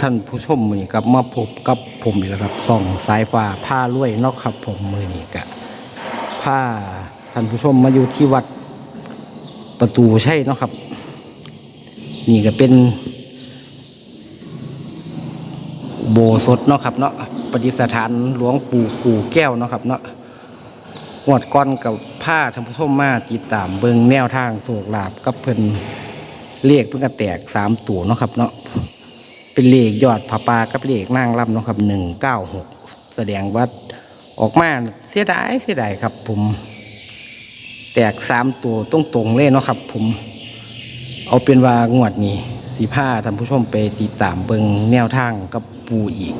ท่านผู้ชมมือนี้กับมาพบกับผมอีกแล้วครับส่องสายฟ้าผ้ารวยเนอกครับ ผมมือนี้กะผ้าท่านผู้ชมมาอยู่ที่วัดประตูใช่เนาะครับ นี่ก็เป็นโบสถเนาะครับเนาะปฏิสถานหลวงปู่กู่แก้วเนาะครับ เนาะงวดก้อนกับผ้าท่านผู้ชมมาติดตามเบิงแนวทางโศกลาบกับเพิ่นเรียกเพิ่นก็แตกสามตัวเนาะครับ เนาะ เป็นเลขยอดผาปากับเลขนางรับนะครับหนึ่งเก้าหกแสดงว่าออกมาเสียดายเสียดายครับ ผม แตกสามตัวตรงตรงเลยเนาะครับ ผม เอาเป็นว่างวดนี้สีผ้าท่านผู้ชมไปติดตามเบิงแนวทางกับปูอีก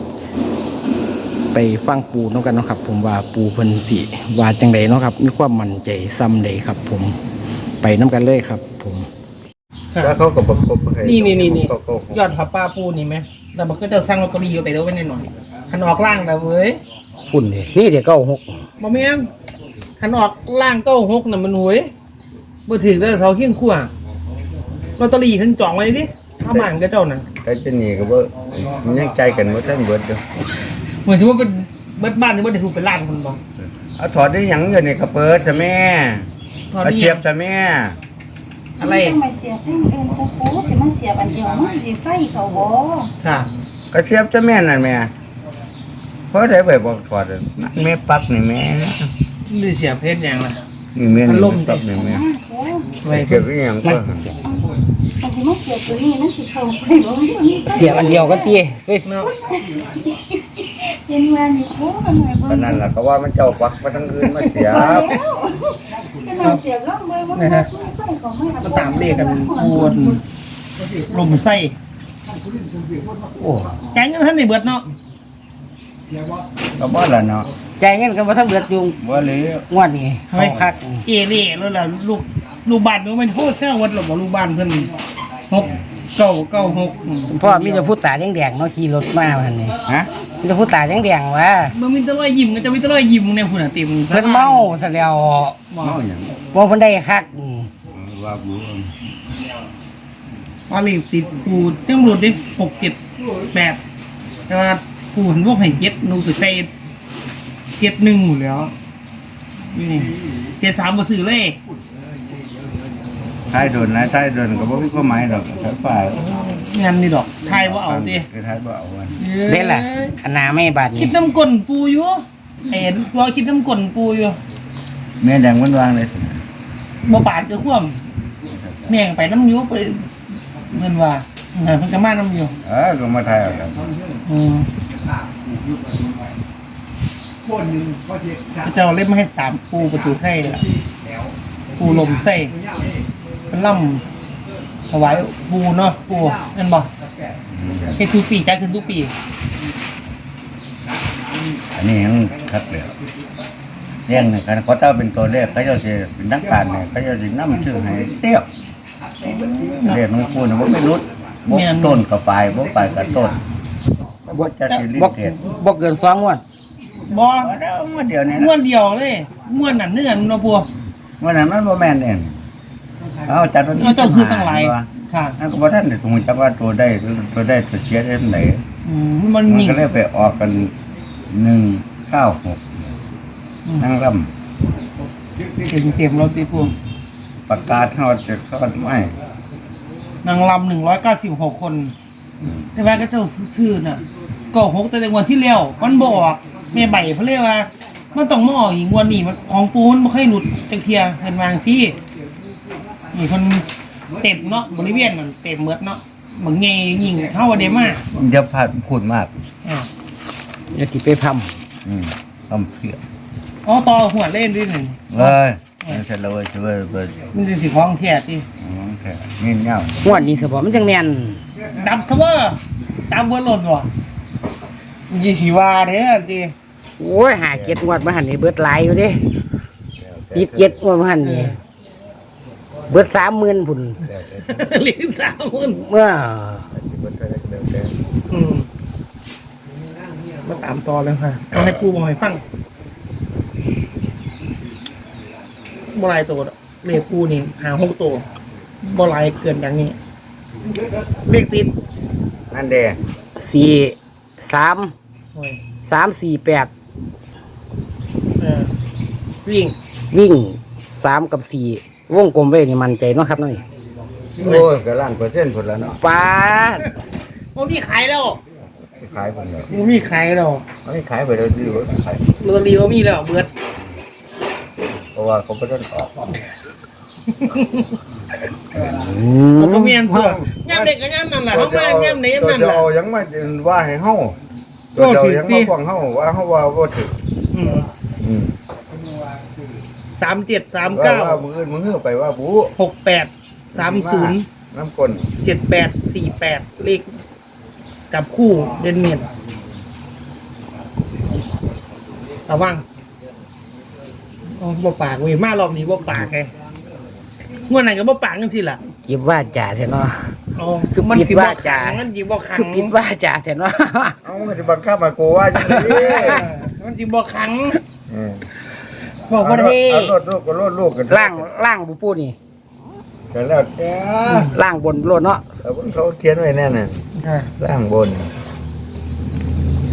ไปฟังปูเนาะกันเนาะครับ ผมว่าปูพิ่นสิว่าจังใดเนาะครับ มีความมั่นใจซ้ำใดครับ ผมไปน้กันเลยครับ ผม แล้วเขาก็ประกบให้นี่นี่นี่นี่เขาก็ยอดพระป้าปูนี่ไหมแต่บอกก็จะสร้างลอตเตอรี่ไปแล้วไว้หน่อยขันออกล่างนะเว้ยคุณนี่นี่เดี๋ยวเก้าหกบ่แม่นขันออกล่างเก้าหกน่ะมันหวยบ่ถือแต่เสาเคียงขั้วลอตเตอรี่เพิ่นจองไว้ดิเอาบ้านกับเจ้าน่ะแต่จะหนีก็บ่มันยังใจกันว่าท่านเบิดอยู่เหมือนสิว่าเป็นเบิดบ้านหรือว่าได้ถูกเป็นล้านคนบ่เอาถอดได้หยังอยู่นี่ก็เปิดซะแม่ทอดเอานี่เสียบซะแม่ อะไรทำไมเสียบแท่งเอ็นตะปูสิมาเสียบอันเดียวมันสิไฟเขาบ่ค่ะก็เสียบซะแม่นั่นแม่เพราะได้ไปบอกถอดนั่นแม่ปักนี่แม่นี่เสียเพชรยังล่ะนี่แม่มันล่มดิปักนี่แม่มากโอ้ไว้เก็บไว้หยังก็มันสิมาเสียบตัวนี้มันสิเข้าไปบ่มันมีไฟเสียบอันเดียวก็ตีไปเนาะเห็นว่านี่โคกันหน่อยเบิ่ปานงนั้นล่ะก็ว่ามันเจ้าปักมาทั้งคืนมาเสียบแล้วเป็นว่าเสียบแล้วเบิ่งว่ามัน มีไฟเขาไม่มาตามเลขกันปูนลมไส้โอ้แกงเงินท่านในเบิดเนาะก็บ่ล่ะเนาะใจายเงินกันมาทั้งเดือดยุงบ่เหลยงวดนี้เขาคักเอเล่แล้วล่ะลูกลูกบ้านมันมันโคตรแซววัดหรอกบ่ลูกบ้านเพิ่นหกเก้าเก้าหกอืมเพราะมีแต่ผู้ตาแดงๆเนาะขี่รถมาพันนี่ฮะมีแต่ผู้ตาแดงๆวะมันมีแตะลอยยิ้มกันจะมีแตะลอยยิ้มเนี่ยพุ่นน่ะเต็มเพิ่นเมาซะแล้วบ่เมาหยังบ่เพิ่นได้คักอืม ว่ากูว่าเลขติดปูจังรวดดิหกเจ็ดแปดแต่ว่าปูเห็นพวกให้เจ็ดหนูไปใส่เจ็ดหนึ่งหมดแล้วนี่เจ็ดสามบ่ซื้อเลยท้ายโดนนะท้ายโดนก็บ่มีความหมายดอกถ้าฝ่ายงานนี่ดอกทายว่าเอาดิคือท้ายบ่เอาวันเด้ล่ะอันหนาไม่บาดคินี้ดน้ำกลนปูอยู่เห็นตัวคิดน้ำกลนปูอยู่แม่แดงมันวางเลยสิบ่ปาดก็คว่ำ แม่งไปน้ำอยูไปเพิ่นว่าเออเพิ่นจะมาน้ำอยูเออก็มาถ่ายเอาแล้วอืมพระเจ้าเล่มมาให้ตามปูประตูไส้ล่ะปูลมไส้เป็นล่ำถวายปูเนาะปูนั่นบ่เฮ็ดทุกปีจ่ายขึ้นทุกปี อันนี้ยังคัดเลยเรื่องนี่กันเขาเต้าเป็นตัวเลขเขาเจะเป็นนักการเนี่ยเขาเจะสินำชื่อให้เตี้ยบ เรียกน้องปูนะว่าไม่รุดบ่ต้นกับปลายบ่ปลายกับต้นบ่จะสิลิ้บ่นเทศบ่เกินสองงวดบ่บ่ได้เอามาเดียวนี่ม้วนเดียวเลยม้วนนั่นเนื้อเนาะปูวันนั้นมันบ่แม่นเองเอาจัดวันเราเจ้าซื้อตั้งหลายค่ะอันก็บ่ทันได้ถูกจักว่าตัวได้ตัวได้ตัวเสียได้ไหนอืมมันมันนิ่งก็เลยไปออกกัน196อืมนั่งลำเต็มเต็มๆเราตีปู ประกาศเฮาจะทอดไม้นางลำหนึ่งร้อยเก้าสิบหกคน แต่ว่าก็เจ้าซื้อน่ะก็หกแต่ในวันที่แล้วมันบอกแม่ใบเขาเรียกว่า มันต้องมาออกอีกงวันนี้มันของปูนไม่ค่อยหลุดจักเทียเห็นวางซี่นี่คนเต็มเนาะบริเวณนั่นเต็มเมดเนาะเหมือนไงยิงเข้าวันเดมาอย่าพลาดพูดมากอ่าอย่าสิไปพํอืมต้องเพื่ออ๋อต่อหัวเล่นด้วยหนึ่งเอ้ย มันจะเลยจะเลยเบิดมันจะสิของแท้ที่อืมแค่นี่เงา งวดนี้สบ่มันจังแม่นดับเซเวอร์ดับเบอร์หล่นว่ะมันจะสีว่าเด้อที่โอ้ยหาเจ็ดงวดมาหันนี่เบิดหลายอยู่เด้ติดเจ็ดงวดมาหันนี่เบิด30,000พุ่นลิ้นสามคนเมื่ออืมมาตามต่อเลยค่ะเอาให้ปูบอกให้ฟัง บอลายตัวดอกเลขปูนี่หาหกตัวบอลายเกินอย่างนี้ เลขติดนั่นเด้สี่สามโอ้ยสามสี่แปดเออวิ่งวิ่งสามกับสี่วงกลมไว้นี่มันใจเนาะครับนั่นนี่โอ้ยก็ล้านเปอร์เซ็นต์ผลแล้วเนาะป้าดโอ้มีขายแล้วขายผลแล้วโอ้มีขายแล้วไม่ขายไปแล้วดีกว่าขายลอตเตอรี่ก็มีแล้วเบิด เพราะว่าเขาไม่ได้ออกอืมันก็มมีอันตัวย่ำเด็กก็ย่ำนั่นแหละเขามาย่ำไหนย่ำนั่นจะแหละ เอายังมาว่าให้เฮาโอ้ตัวจะถือยังติมาฟังเฮาว่าเฮาว่าบ่ถืออืมอืมสามเจ็ดสามว่าเก้าว่ามืออื่นมือฮื้อไปว่าบูหกแปดสามศูนย์น้ำก้นเจ็ดแปดสี่แปดเลขกับคู่เดนเมียนระวัง อ๋อบ่ปากเว้ยมารอบนี้บ่ปากไงงวดไหนก็บ่ปากกันสิล่ะจิบว่าจ่าแทนเนาะ อ๋อคือมันสิปิดบ่ว่าขัจางมันสิบ่ขังคือปิดว่าจ่าแทนเนาะเอามันจะบังคับมาโกว่าจังซี่เออมันสิบ่ขังอืมบอกว่าเท่เอารถลูกก็รถลูกกันล่างล่างบุปูนี่กันแล้วแต่ล่างบนโลดเนาะแต่ว่าเขาเขียนไว้แน่น่ะค่ะล่างบน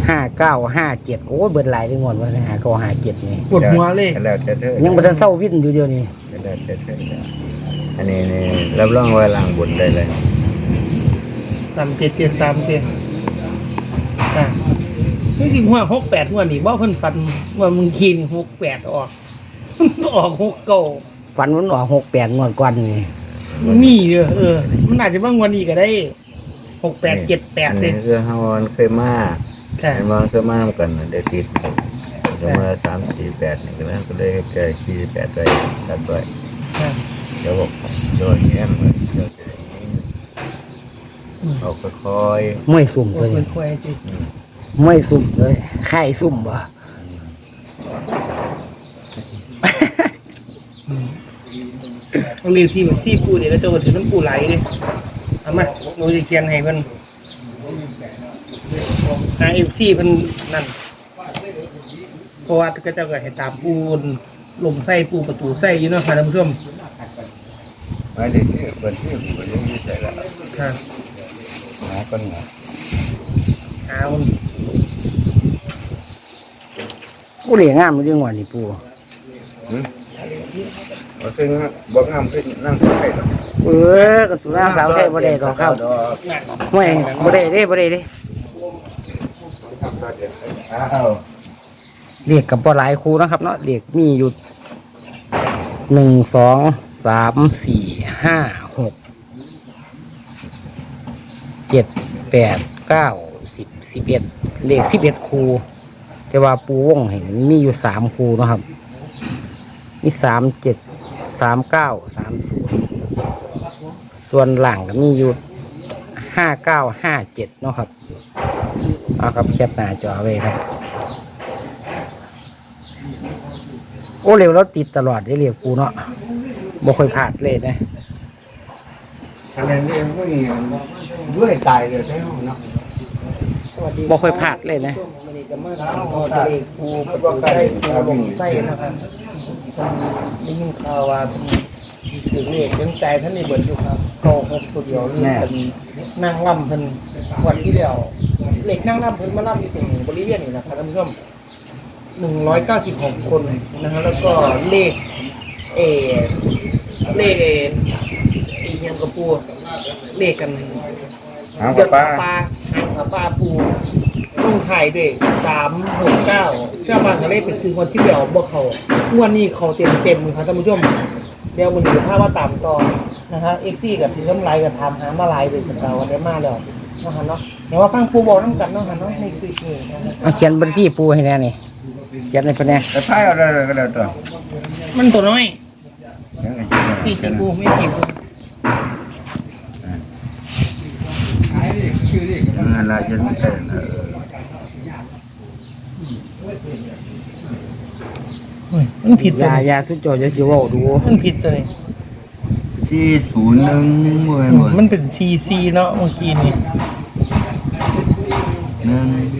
ห้าเก้าห้าเจ็ดโอ้ยเบิดหลายได้งอนว่าห้าเก้าห้าเจ็ดนี่ปวดหัวเลยกันแล้วแต่เธอยังบ่ทันเศร้าวิ่นอยู่เดียวนี่กันแล้วแต่เธออันนี้นี่รับรองว่าล่างบนได้เลยสามเจ็ดเจ็ดสามเจ็ดค่ะนี่สิหัวหกแปดหัวนี่บ่เพิ่นฟันว่ามึงคีนหกแปดออกออกหกเก้าฟันมันออกหกแปดงอนกวนนี่มันมีเด้อเออ มันอาจจะบางวันนี้ก็ได้หกแปดเจ็ดแปดอันเลนี้ยคือเฮามันเคยมา ค่ะไอ้มันเคยมากันน่ะได้ติดจะมาสามสี่แปดนี่ก็แล้วก็ได้แก่สี่แปดได้ตัดไว้ค่ะเดี๋ยวบอกโดนแง่มันเดี๋ยวจะยิงเอาค่อยไม่ซุ่มโอ้ตัวยนี้ควายจิๆอืมไม่ซุ่มเลยไข่ซุ่มบ่เอาเรียกที่มันซี่ปูเดี๋ยวก็จะว่าถึงน้ำปูไหลเลยเอามาหนูจะเขียนให้เพิ่น หาเอฟซีเพิ่นนั่นเพราะว่าก็เจ้าก็ให้ตามปูนลมไส้ปูประตูไส้อยู่เนาะค่ะท่านผู้ชมไว้เด็กที่เปิดที่เปิดที่ใส่แล้วค่ะหาคนหาเอากูเลี้ยงงามมันเรื่องวันนี่ปูอืมเอาซึ่งบอกงามขึ้นนั่งใส่หรอกเออกระสุนหน้าสาวไทยบ่ได้ดอกเข้าดอกหนักห่วยบ่ได้เด้ บ่ได้เด้อ้าวเรียกกับบ่หลายครูนะครับ เนาะเรียกมีอยู่หนึ่งสองสามสี่ห้าหกเจ็ดแปดเก้าสิบสิบเอ็ดเลขสิบเอ็ดครูแต่ว่าปูวงเห็นมีอยู่สามครูนะครับ มีสามเจ็ดสามเก้าสามศูนย์ส่วนหลังก็มีอยู่ห้าเก้าห้าเจ็ดนะครับ เอาครับแคปหน้าจอไว้ครับโอ้เร็วแล้วติดตลอดได้เรียกปูเนาะบ่ค่อยพลาดเลยนะอะไรนี่ไม่ด้วยตายเลยใช่ไหมเนาะสวัสดีบ่ค่อยพลาดเลยนะวันนี้ก็มาตามทอทะเลปูประตูไส้ปูลมไส้นะครับได้ยินข่าวว่าถือเลขยังใจท่านในเบิดอยู่ครับโกหกตัวเดียวนี่เป็นนั่งล่ำเพิ่น วันที่แล้วเหล็กนั่งล่ำเพิ่นมาล่ำอยู่ตรงบริเวณนี้นะครับท่านผู้ชมหนึ่งร้อยเก้าสิบหกคนนะฮะแล้วก็เลขเออเลขเออีเงียงกระปูเลขกันหางกับปลาปลาหางกับปลาปูลุงไข่ด้วยสามหกเก้าเจ้าบ้านก็เลยไปซื้อวันที่เดียวบ่เขางวันนี้เขาเต็มเต็มๆครับท่านผู้ชมเดี๋ยวมันอยู่ภาพว่าตามต่อนะฮะเอฟซีกับทีน้ำลายกับทำหามาลายเลยสตาร์วันนี้มาแล้ว นะฮะเนาะเดี๋ยวว่าฟังปูบอกน้ำกันเนาะฮะเนาะในคลิปนี้นะฮะเอาเขียนบัญชีปูให้แน่นี่เขียนในพะแน่แต่ท้ายเอาได้ก็ได้ตัวมันตัวน้อยยังไงปีกีปูไม่กีปูงานลายจะไม่ใช่นะเฮ้ยมันผิดตัวยานี้ยาสุดโจจะสิเว้าดูมันผิดตัวนี้สี่ศูนย์หนึ่งหมื่นหมดมันเป็นซีซีเนาะเมื่อกี้นี่ หนึ่งเ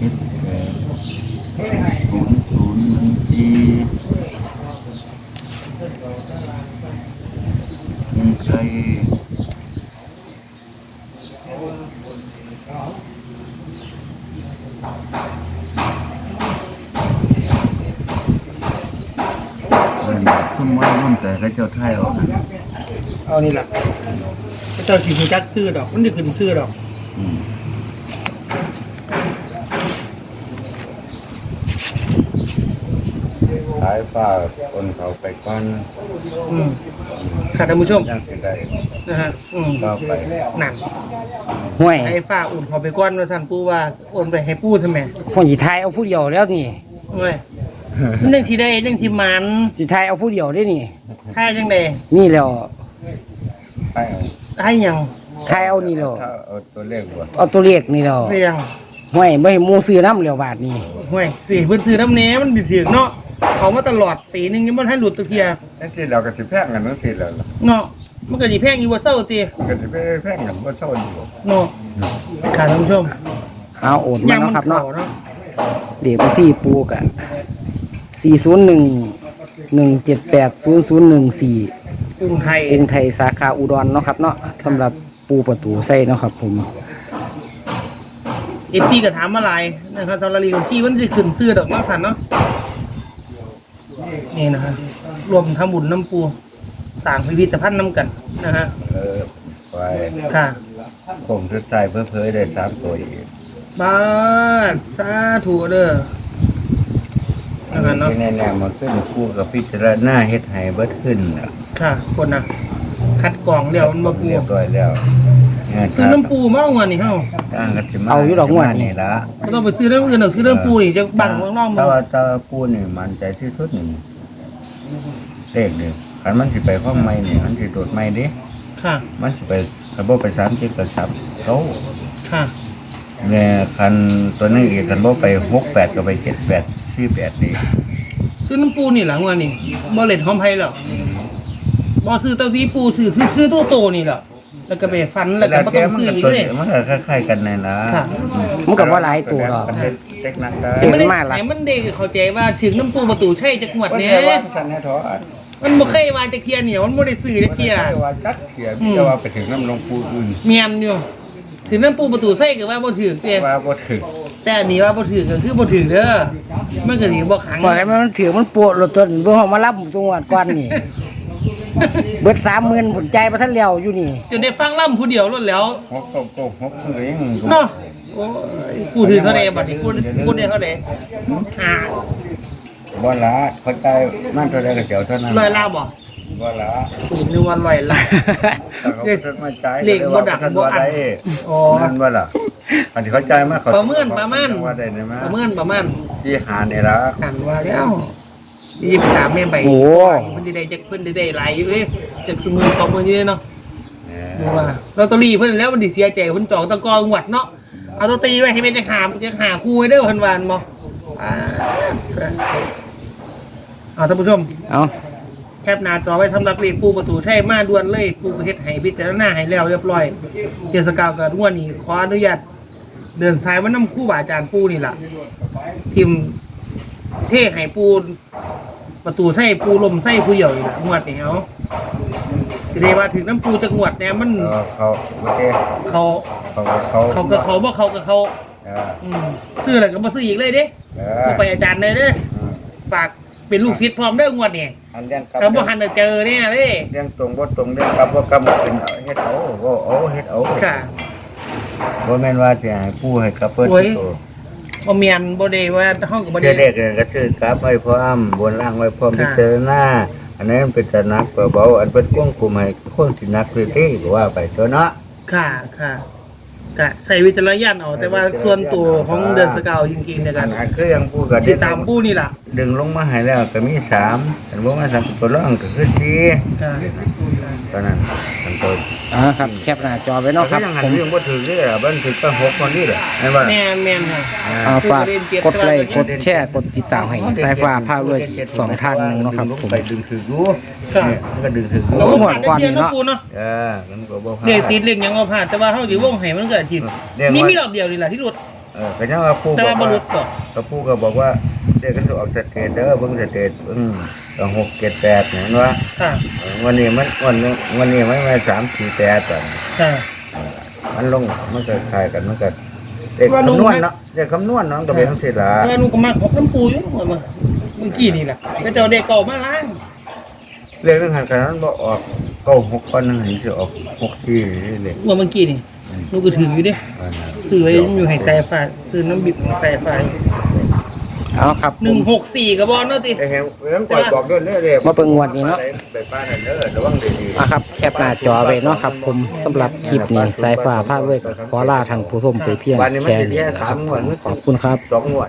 จ็ดแปดศูนย์ศูนย์หนึ่งสี่หนึ่งสี่ทุ่มไว้รุ่นแต่ก็เจ้าไทยออกนะเอานี่แหละ เจ้าสิฮู้จักซื้อดอก มันสิขึ้นซื้อดอกอืมสายฟ้าคนเขาไปก้อนอืมค่ะท่านผู้ชมยังสิได้นะฮะอืมก็ไปหนังห้วยไอ้ฝ้าอุ่นพอไปก้อนว่าสั่นปูว่าโอนไปให้ปูใช่ไหมคนสิทายเอาผู้เดียวแล้วนี่โอ้ยมันยังสิได้ยังสิมันสิทายเอาผู้เดียวได้นี่ถ้าจังไดนี่แล้ว ไปเอาตายยังใครเอานี่เหรอเอาตัวเลขบ่เอาตัวเลขนี่เหรอไรียงห้วยไม่หมูซื้อน้ำเหลียวบาทนี่ห่วยสี่เพิ่นซื้อน้ำเนี้ยมันดิเถือกเนาะเขามาตลอดปีหนึงยังบ่ทันหลุดตะเทียนั่นสิเราก็สิแพงกันนั่นสิแล้วล่ะเนาะมันก็สิแพงอีกว่าเศร้าติก็สิไแพงกันบ่เท่านี้บ่เนาะค่ะท่านผู้ชมเอาโอดมาเนาะครับเนาะ อเดี๋ยวไปซี่ปูกันย์หนึ่งสี่ กรุงไทยกรุงไทยสาขาอุดรเนาะครับเนาะสำหรับปูประตูไส้เนาะครับ ผมเอฟซีก็ถามมาหลายนะครับสำหรับลีของที่มันจะขึ้นซื้อดอกมากขันเนาะนี่นะฮะรวมทำบุญน้ำปูสร้างพิพิธภัณฑ์น้ำกันนะฮะเออไปค่ะคงสุดท้ายเพิ่ๆได้สามตัวอีกบ้านสาธุเด้อ นะครับเนาะที่แน่ๆมาขึ้นคู่กับพิจารณาเฮ็ดให้เบิดขึ้นน่ะค่ะคนนะคัดกรองเดี๋ยวมันมาปูเรียบร้อยแล้วเนี่ยซื้อน้ำปูมาเอาเงินนี่เฮาตั้งกันสิมาเอาอยู่ดอกงวดนี่ นี่ละไม่ต้องไปซื้อน้ำอื่นหรอกซื้อน้ำปูนี่จะบังข้างนอกมัถ้านว่าถ้าปูนี่มันใจที่สุดนี่เลขนี่คันมันสิไปห้องใหม่นี่มันสิโดดใหม่เดิค่ะ มันสิไปคันบ่ไป30กับ3เขาค่ะ แม่คันตัวนึงอีกคันบ่ไป68ก็ไป78 48นี่ซื้อน้ำปูนี่หลังวันนี่บ่เล็ดหอมไผ่หรอกบ่ซื้อเต้าที่ปูซื้อที่ซื้อตัวโตนี่หรอกแล้วก็ไปฟันแล้วก็บ่ต้องซื้ออีกเลยมันก็คล้ายๆกันนั่นล่ะค่ะมันก็บ่หลายตัวหรอกมันเป็นเทคนิคได้เห็นไม่ได้มาละไหนมันเด็กเข้าใจว่าถึงน้ำปูประตูใช่จักหวัดว่าเนี้แต่ว่าสันให้ถอดมันบ่เคยว่าจักเทียเหนียวมันบ่ได้ซื้อจักเทียไม่ว่าจักเทียมีแต่ว่าไปถึงน้ำหลวงปู่อื่นเมียนอยู่ ถึงน้ำปูประตูใช่ก็ว่าบ่ถือเด้ว่าบ่ถึงแต่อันนี้ว่าบ่ถือก็คือบ่ถือเด้อมันก็สิบ่ขังบอกให้มันถือมันปวดรถต้นเบิ่งห้องมารับจังหวัดก่อนนี่ เบิดสามหมื่นผลใจมาท่านแล้วอยู่นี่ จนได้ฟังล่ำผู้เดียวล้นแล้วหกก็ก็หกมันก็ยังเนาะโอ้ยกูถือเท่าใดบัดนี้กูกูได้เท่าใดหาบ่ละเข้าใจมันเท่าใดก็เจียวเท่านั้นร้อยลาบ่ บ่ละอีกหนึงวันร้อยลาถ้าเขาบ่ทันมาจ่ายเลขบ่ดักบ่อันอ๋อนั่นบ่ล่ะอันที่เขาจ่ายมาเขาประเมินประมาณว่าได้ไหมประเมินประมาณที่หานี่ล่ะกันว่าแล้วยี่สิบสามแม่ใบโอ้เพิ่นได้ได้จักเพิ่นได้ได้หลายอยู่เอ้ยจากสมือสองหมื่นนี่เนาะเนี่ยดูว่าลอตเตอรี่เพิ่นแล้วมันสิเสียใจเพิ่นจองตะกองหวัดเนาะเอาตัวตีไว้ให้เป็นจักหาจักหาคู่ไว้เด้อเพิ่นวาอันบ่อ่าเอาท่านผู้ชมเอา แคปหน้าจอไว้สำหรับเลขปูประตูใช่มาด่วนเลยปูก็เฮ็ดให้พิจารณาให้แล้วเรียบร้อยเทศกาลกับงวดนี้ขออนุญาตเดินสายมานำคู่บาอาจารย์ปูนี่ล่ะทีมเทให้ปูประตูใส่ปูลมใส่ผู้เดียวนี่ล่ะงวดนี้เอาสิได้ว่าถึงน้ำปูจะงวดเนี่ยมันเออเขาโอเคเขาเขาเขาเขากับเขาบ่เขากับเขาเอออืมซื้ออะไรก็บ่ซื้ออีกเลยเด้เอกูอไปอาจารย์เลยเด้ออืมฝากเป็นลูกศิษย์พร้อมเด้องวดนี้ อันเรื่องกับถ้าบ่หันจะเจอเนี่ยเลยเรื่องตรงบ่ตรงเรื่องกับบ่กับบ่เป็นเอาเฮ็ดเอาบ่เอาเฮ็ดเอาค่ะ บ่แม่นว่าสิให้ผู้ให้กับเพิ่นโอ้ย โตบ่เมียนบ่ได้ว่าห้องก็บ่เจได้เด็กก็คือกราบไว้พร้อมบนล่างไว้พร้อมค่ะ พิจารณาอันนั้นเป็นจะนักกว่าเบาอันเป็นกว้างกลุ่มให้คนที่นักคือที่ก็ว่าไปตัวเนาะ ค่ะค่ะ กะใส่วิจารณญาณเอาแต่ว่าส่วนตัวของเดือนสกาวจริงๆเนี่ยอักันนนั้นคือยังพูดกันสิตามปูนี่ล่ะดึงลงมาให้แล้วก็มีสามอันบ่มาสามตัวร่องก็คือสี่ค่ะ ตอนนั้นอันตัวอ่าครับแคปหน้าจอไว้เนาะคก็รับยังหันผมเรื่องบ่ถือนี่ล่ะมันถือตั้งหกคนนี่แหละเห็นบ่แม่นแม่นค่ะเอาฝากกดไลค์กดแชร์กดติดตามให้สายฟ้าพาด้วยสองทางหนึงเนาะครับดึงลผงม ไปดึงถืออยู่ค่ะ เนี่ยมันก็ดึงถืออยู่เราโอ้ก็หมผ่าดนก่อนได้เทียนนี่เนาะเนาะปูเนาะ เออมันก็บ่พลาดเรียกติดเรียกหยังเอาผ่านแต่ว่าเฮาสิวงให้มันก็อาชีพเรียกว่า นี่มีรอบเดียวนี่แหละที่หลุด เออก็ยังว่าปู่แต่บอว่ากบ่ว่าหลุดดอกก็ปู่ก็บอกว่าเด็กก็จะออกสเตทเด้อเบิ่งสเตทเบิ่ง ก็หกเจ็ดแปดเนี่ยเห็นว่าค่ะ วันนี้มันวันนี้วันนี้มันมาสามสี่แปดอะค่ะ มันลงมันก็คล้ายกันมันก็เด็กว่าลงคำนวณไหม เนาะเด็กคำนวณเนาะมันก็เป็นทั้งสิ้นละแต่ว่าหนูก็มาขอบน้ำปูอยู่เมื่อเมื่อกี้นี่แหละก็เจ้าเด็กเก่ามาล้างเรื่องนั้นหันกันนั้นบ่ออกเก้าหกก้อนนึงหันจะออกหกสี่เลยเมื่อเมื่อกี้นี่ลูกก็ถืออยู่เด้ ซื้อไว้อยู่ให้ใส่ฟ้าซื้อน้ำบิบใส่ฟ้า เอาครับหนึ่งหกสี่กระบอกเนาะติ ไอ้แฮมเรื่องก่อนบอกด้วยเรื่อยๆมาเบิ่งงวดนี้เนาะไปป้านนั่นเด้อระวังดีๆ อะครับแคปหน้าจอไว้เนาะครับ ผมสำหรับคลิปนี้สายฟ้าพาด้วยขอลาทางผู้ชมไปเพียงแค่นี้นะครับขอบคุณครับ สองงวด